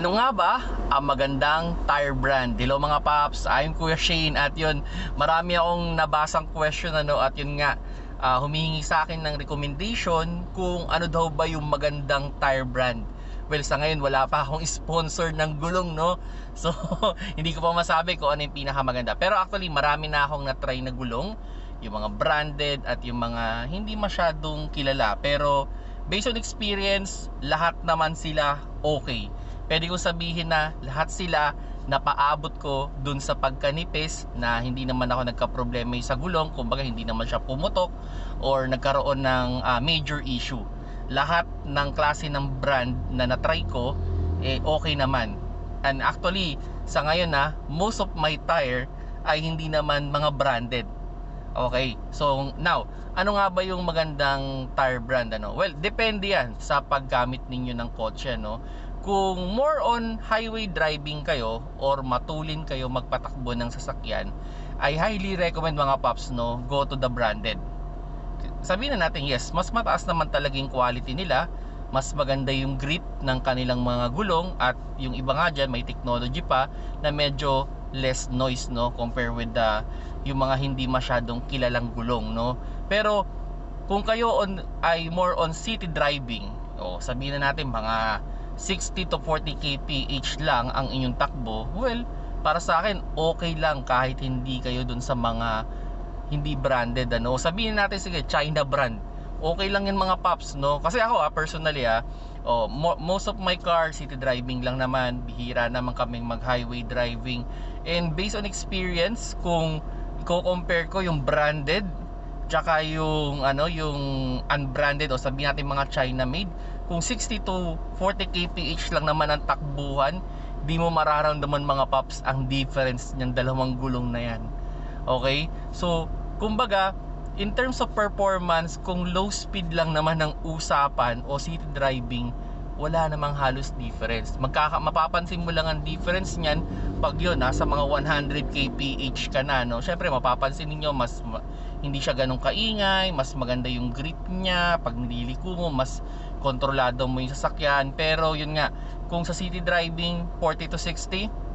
Ano nga ba ang magandang tire brand? Hello mga paps, I'm Kuya Shane at yun, marami akong nabasang question ano at yun nga, ah, humihingi sa akin ng recommendation kung ano daw ba yung magandang tire brand. Well, sa ngayon wala pa akong sponsor ng gulong, no? So, hindi ko pa masabi kung ano yung pinakamaganda. Pero actually, marami na akong na-try na gulong. Yung mga branded at yung mga hindi masyadong kilala. Pero, based on experience, lahat naman sila okay. Pwede ko sabihin na lahat sila napaabot ko dun sa pagkanipis na hindi naman ako nagka-problema sa gulong, kumbaga hindi naman siya pumutok or nagkaroon ng ah, major issue. Lahat ng klase ng brand na na-try ko eh okay naman. And actually, sa ngayon na most of my tire ay hindi naman mga branded. Okay. So now, ano nga ba yung magandang tire brand ano? Well, depende 'yan sa paggamit ninyo ng kotse no. Kung more on highway driving kayo or matulin kayo magpatakbo ng sasakyan, I highly recommend mga paps no, go to the branded. Sabihin na natin yes, mas mataas naman talaga yung quality nila, mas maganda yung grip ng kanilang mga gulong at yung iba nga dyan may technology pa na medyo less noise no compare with the yung mga hindi masyadong kilalang gulong no pero kung kayo on ay more on city driving o sabihin na natin mga 60 to 40 kph lang ang inyong takbo well para sa akin okay lang kahit hindi kayo dun sa mga hindi branded ano. Sabihin natin sige China brand. Okay lang yan mga paps no? Kasi ako ah personally ah oh, mo- most of my car city driving lang naman. Bihira naman kaming mag highway driving. And based on experience kung i-compare ko yung branded tsaka yung ano yung unbranded o sabihin natin mga China made kung 60 to 40 kph lang naman ang takbuhan di mo mararamdaman mga paps ang difference ng dalawang gulong na yan. Okay? So kumbaga in terms of performance kung low speed lang naman ang usapan o city driving wala namang halos difference. Magkaka mapapansin mo lang ang difference niyan pag yun nasa mga 100 kph ka na no? Syempre mapapansin niyo mas ma- hindi siya ganun kaingay mas maganda yung grip niya pag nililiko mo mas kontrolado mo yung sasakyan. Pero yun nga kung sa city driving 40 to 60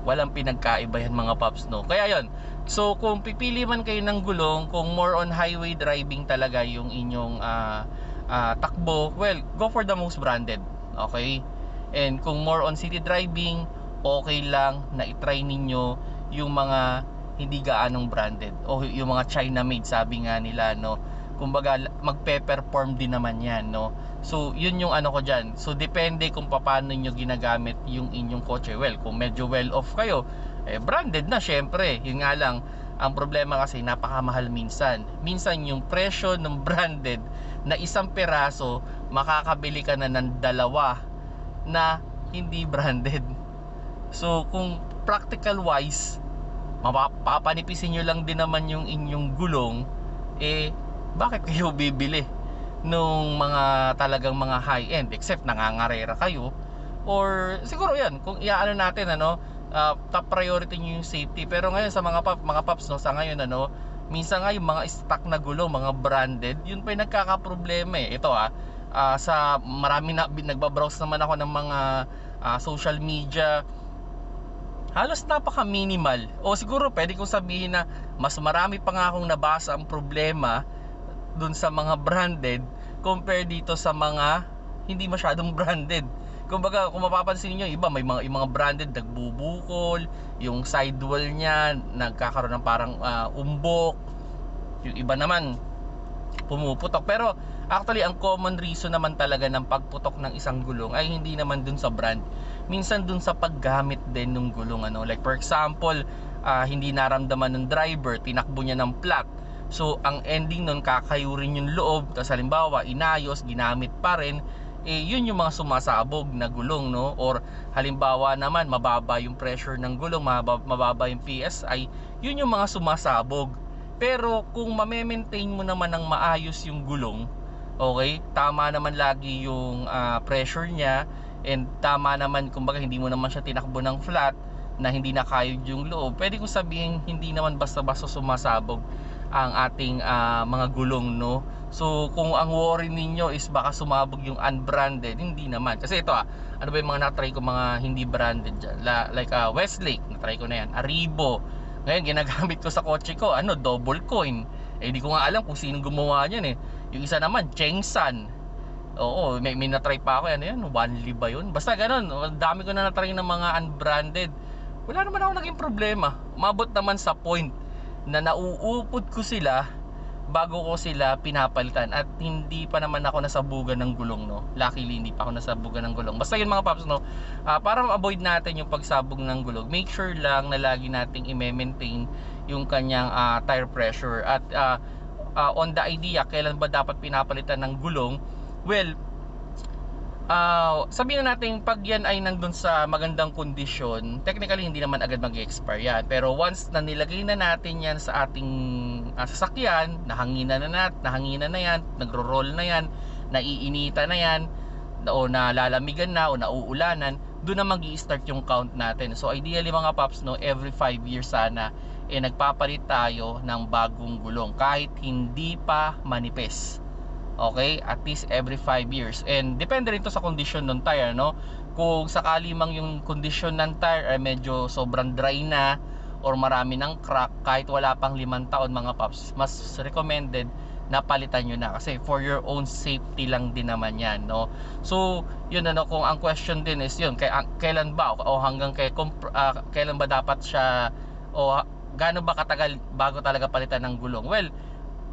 walang pinagkaiba yan mga paps no? Kaya yon so kung pipili man kayo ng gulong kung more on highway driving talaga yung inyong ah, ah, takbo well go for the most branded okay? And kung more on city driving okay lang na itry ninyo yung mga hindi gaanong branded o yung mga China made sabi nga nila no kumbaga magpe-perform din naman yan no? So yun yung ano ko dyan. So depende kung paano nyo ginagamit yung inyong kotse. Well kung medyo well off kayo eh branded na syempre. Yun nga lang ang problema kasi napakamahal minsan. Minsan yung presyo ng branded na isang peraso makakabili ka na ng dalawa na hindi branded. So kung practical wise mapapanipisin nyo lang din naman yung inyong gulong eh bakit kayo bibili nung mga talagang mga high end except nangangarera kayo? Or siguro yan kung iaano natin ano ah, top priority nyo yung safety. Pero ngayon sa mga pop, mga pops no sa ngayon ano minsan nga yung mga stock na gulong mga branded yun pa yung nagkakaproblema eh. Ito ah ah, sa marami na nagbabrowse naman ako ng mga ah, social media halos napaka minimal o siguro pwede kong sabihin na mas marami pa nga akong nabasa ang problema dun sa mga branded compare dito sa mga hindi masyadong branded. Kumbaga kung mapapansin niyo iba may mga yung mga branded nagbubukol yung sidewall niya nagkakaroon ng parang ah, umbok. Yung iba naman pumuputok. Pero actually ang common reason naman talaga ng pagputok ng isang gulong ay hindi naman dun sa brand. Minsan dun sa paggamit din ng gulong ano. Like for example ah, hindi naramdaman ng driver tinakbo niya ng flat so ang ending nun kakayurin yung loob. Tapos halimbawa inayos ginamit pa rin eh yun yung mga sumasabog na gulong no? Or halimbawa naman mababa yung pressure ng gulong mababa, mababa yung PSI yun yung mga sumasabog. Pero kung mame-maintain mo naman ng maayos yung gulong okay? Tama naman lagi yung ah, pressure niya. And tama naman kumbaga hindi mo naman siya tinakbo ng flat na hindi nakayod yung loob. Pwede kong sabihin hindi naman basta-basta sumasabog ang ating ah, mga gulong no So kung ang worry ninyo is baka sumabog yung unbranded, hindi naman. Kasi ito ah, ano ba yung mga natry ko mga hindi branded dyan? La, like ah, Westlake, natry ko na yan. Aribo. Ngayon ginagamit ko sa kotse ko, ano, double coin. Eh di ko nga alam kung sino gumawa niyan eh. Yung isa naman, Chengsan. Oo, may, may natry pa ako. Ano yan? Wanli ba yun? Basta ganun. Ang dami ko na natry ng mga unbranded. Wala naman ako naging problema. Umabot naman sa point na nauupod ko sila bago ko sila pinapalitan. At hindi pa naman ako nasabugan ng gulong no? Luckily hindi pa ako nasabugan ng gulong. Basta yun mga paps no? Ah, para ma-avoid natin yung pagsabog ng gulong make sure lang na lagi nating i-maintain yung kanyang ah, tire pressure. At ah, ah, on the idea kailan ba dapat pinapalitan ng gulong? Well Ah, sabihin na natin pag yan ay nandun sa magandang kondisyon, technically hindi naman agad mag-expire yan. Pero once na nilagay na natin yan sa ating ah, sasakyan, nahanginan na nat, nahanginan na yan, nagro-roll na yan, naiinita na yan, o nalalamigan na o nauulanan, doon na mag start yung count natin. So ideally mga paps, no, every 5 years sana eh nagpapalit tayo ng bagong gulong kahit hindi pa manipis. Okay? At least every 5 years. And depende rin to sa condition ng tire, no? Kung sakali mang yung condition ng tire ay medyo sobrang dry na or marami ng crack kahit wala pang limang taon mga paps, mas recommended na palitan nyo na kasi for your own safety lang din naman yan no so yun ano kung ang question din is yun kay, kailan ba o hanggang kay ah, kailan ba dapat siya o gaano ba katagal bago talaga palitan ng gulong well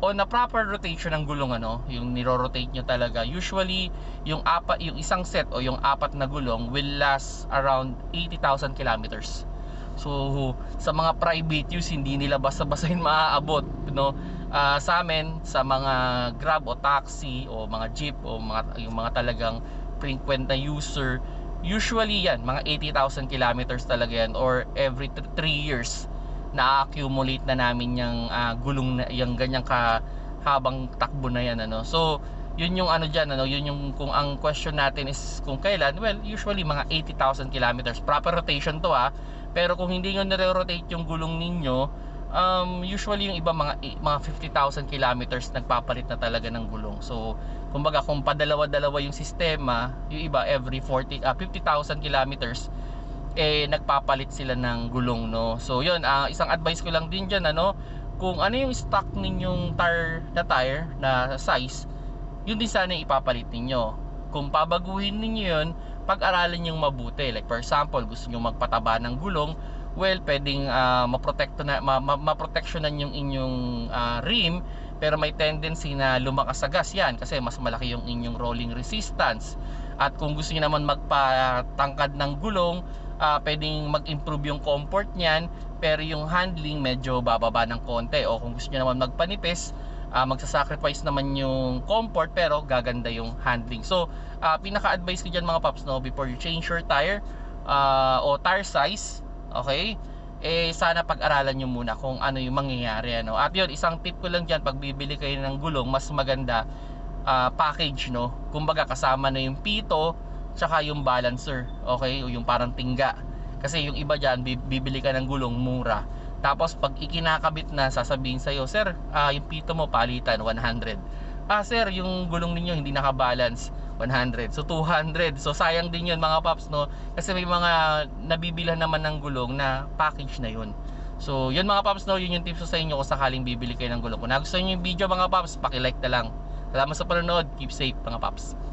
on a proper rotation ng gulong ano, yung niro-rotate nyo talaga. Usually, yung apat yung isang set o yung apat na gulong will last around 80,000 kilometers. So, sa mga private use, hindi nila basta-basahin maaabot, no? Ah, sa amin, sa mga Grab o taxi o mga jeep o mga yung mga talagang frequent na user, usually yan, mga 80,000 kilometers talaga yan or every 3 years na-accumulate na namin yung ah, gulong na yung ganyang ka habang takbo na yan ano. So, yun yung ano diyan ano, yun yung kung ang question natin is kung kailan, well, usually mga 80,000 kilometers. Proper rotation to ah. Pero kung hindi nyo nire-rotate yung gulong ninyo, um, usually yung iba mga mga 50,000 kilometers nagpapalit na talaga ng gulong. So, kumbaga kung padalawa-dalawa yung sistema, yung iba every 40 ah, 50,000 kilometers eh nagpapalit sila ng gulong no. So yun, ah, isang advice ko lang din diyan ano, kung ano yung stock ninyong tire na tire na size, yun din sana ipapalit ninyo. Kung pabaguhin ninyo yun, pag-aralan yung mabuti. Like for example, gusto niyo magpataba ng gulong, well, pwedeng uh, maprotekto na ma, ma, yung inyong ah, rim pero may tendency na lumakas sa gas yan kasi mas malaki yung inyong rolling resistance. At kung gusto niyo naman magpatangkad ng gulong, ah, pwedeng mag-improve yung comfort niyan pero yung handling medyo bababa ng konti o kung gusto niyo naman magpanipis ah, magsasacrifice naman yung comfort pero gaganda yung handling so ah, pinaka-advice ko dyan mga paps no before you change your tire ah, o tire size okay eh sana pag-aralan nyo muna kung ano yung mangyayari ano. At yun, isang tip ko lang diyan pag bibili kayo ng gulong, mas maganda ah, package no. Kumbaga kasama na yung pito tsaka yung balancer, okay? Yung parang tingga. Kasi yung iba diyan bibili ka ng gulong mura. Tapos pag ikinakabit na sasabihin sa iyo, "Sir, ah, yung pito mo palitan 100." Ah, sir, yung gulong ninyo hindi naka-balance 100. So 200. So sayang din 'yun mga paps no kasi may mga nabibilhan naman ng gulong na package na 'yun. So 'yun mga paps no, 'yun yung tips ko sa inyo kung sakaling bibili kayo ng gulong. Kung nagustuhan niyo yung video mga paps, paki-like na lang. Salamat sa panonood. Keep safe mga paps.